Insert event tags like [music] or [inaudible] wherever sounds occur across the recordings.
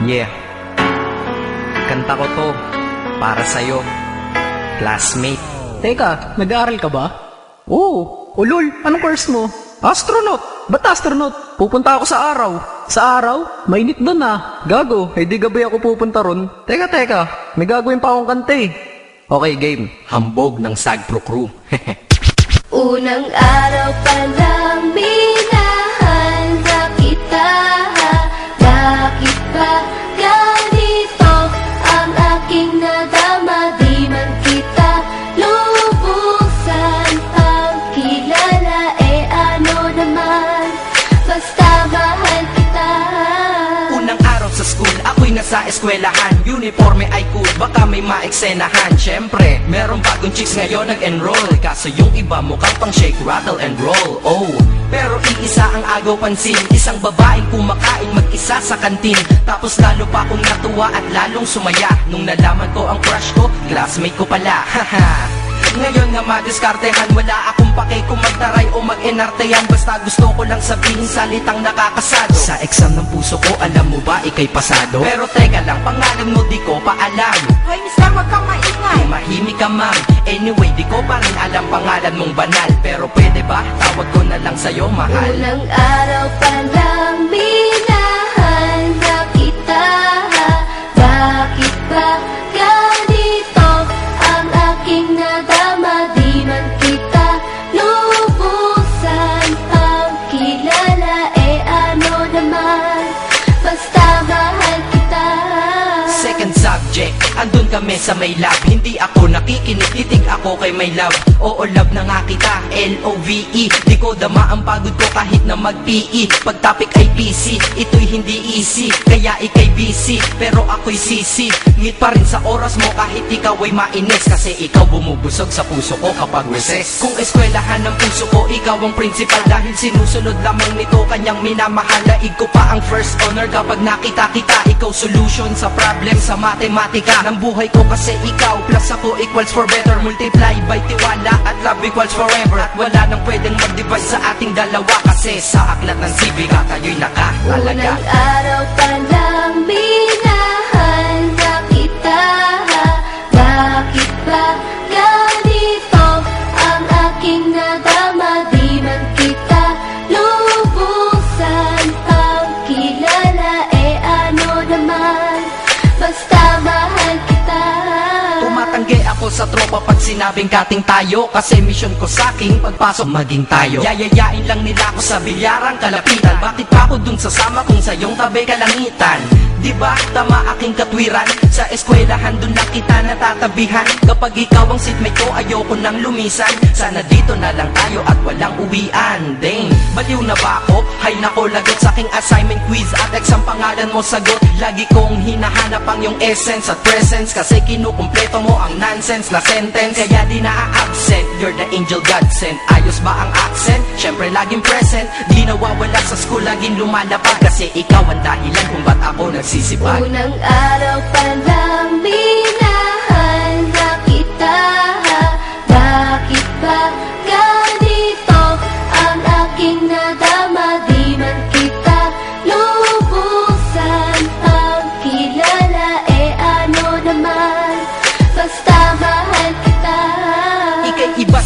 Yeah. Kanta ko to para sa'yo, classmate. Teka, nag-aaral ka ba? Oo. Oh, lol, anong course mo? Astronaut. Ba't astronaut? Pupunta ako sa araw. Sa araw? Mainit doon ah. Gago, eh di gabi ako pupunta ron. Teka, teka, may gagawin pa akong kanta eh. Okay, game. Hambog ng Sagpro Crew. [laughs] Unang araw pa lang nasa eskwelahan. Uniforme ay cool, baka may maeksenahan. Siyempre, merong bagong chicks ngayon nag-enroll. Kaso yung iba mukhang pang shake, rattle and roll. Oh, pero iisa ang agaw pansin. Isang babaeng kumakain mag-isa sa kantin. Tapos lalo pa akong natuwa at lalong sumaya. Nung nalaman ko ang crush ko, classmate ko pala. [laughs] Haha ngayon nga madiskartehan Wala akong pake kung magtaray o mag-enartehan Basta gusto ko lang sabihin salitang nakakasado. Sa exam ng puso ko, alam mo ba ikay pasado? Pero teka lang, pangalan mo di ko pa alam. Hoy, Lang, huwag kang maingay. Tumahimik ka ma'am. Anyway, di ko pa rin alam pangalan mong banal. Pero pwede ba, tawag ko na lang sa'yo mahal. Unang araw sa may lab Hindi ako nakikinig, titig ako kay may love. Oo, love na nga kita, L-O-V-E Di ko dama ang pagod ko kahit na mag-PE Pag topic ay PC, ito'y hindi easy. Kaya ikay busy, pero ako'y sisi. Ngit pa rin sa oras mo kahit ikaw ay mainis. Kasi ikaw bumubusog sa puso ko kapag recess. Kung eskwelahan ng puso ko, ikaw ang principal. Dahil sinusunod lamang nito kanyang minamahal. Daig ko pa ang first honor kapag nakita kita. Ikaw solution sa problem sa matematika. Ng buhay ko kasi ikaw Plus ako equals for better. Multiply by tiwala at love equals forever. At wala nang pwedeng mag-divide sa ating dalawa. Kasi sa aklat ng sibika kayo'y nakatalaga Unang araw pa lang minahanda sa tropa pag sinabing kating tayo Kasi mission ko sa aking pagpasok maging tayo. Yayayain lang nila ako sa bilyarang kalapitan. Bakit pa ako dun sasama kung sa iyong tabi kalangitan Di ba? Tama aking katwiran. Sa eskwelahan dun lang kita natatabihan. Kapag ikaw ang seatmate ko ayoko nang lumisan. Sana dito na lang tayo at walang uwian Dang, baliw na ba ako? Hay nako lagot sa aking assignment quiz At exam pangalan mo sagot. Lagi kong hinahanap ang iyong essence at presence. Kasi kinukumpleto mo ang nonsense na sentence. Kaya di na-absent, you're the angel God sent. Ayos ba ang accent? Syempre laging present. Di nawawala sa school, laging lumalapag Kasi ikaw ang dahilan kung ba't ako nagsisipag Unang araw pa lang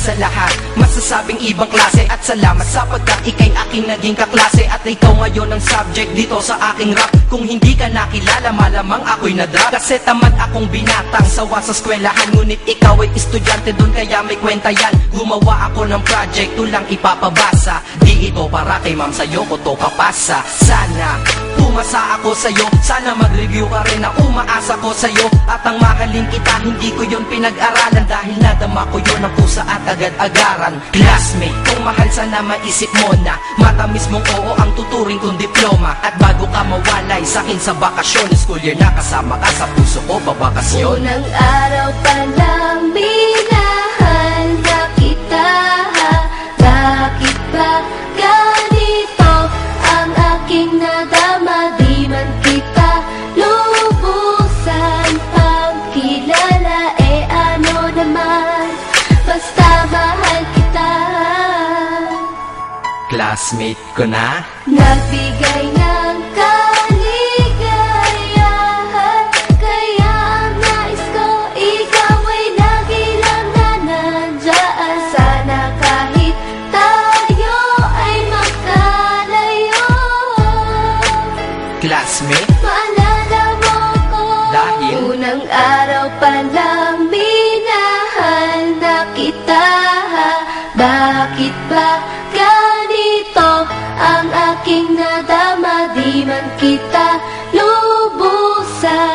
sa lahat. Masasabing ibang klase At salamat sapagkat ika'y aking naging kaklase. At ikaw ngayon ang subject dito sa aking rap. Kung hindi ka nakilala malamang ako'y nadrop Kasi tamad akong binatang sawa sa eskwelahan Ngunit ikaw ay estudyante doon kaya may kwenta yan. Gumawa ako ng project tulang ipapabasa. Di ito para kay ma'am sa'yo ko to papasa. Sana Pumasa ako sa'yo Sana mag-review ka rin na umaasa ko sa'yo. At ang mahalin kita Hindi ko yun pinag-aralan. Dahil nadama ko yun ang pusa at agad-agaran. Classmate, kung mahal sana maisip mo na. Matamis mong oo ang tuturing kong diploma. At bago ka mawalay sa'kin sa bakasyon School year na kasama ka sa puso ko babakasyon Unang araw classmate ko na Nagbigay ng kaligayahan Kaya ang nais ko, ikaw ay lagi lang na nandyan Sana kahit tayo ay magkalayo Classmate? Maalala mo ko Dahil? Unang araw pa man kita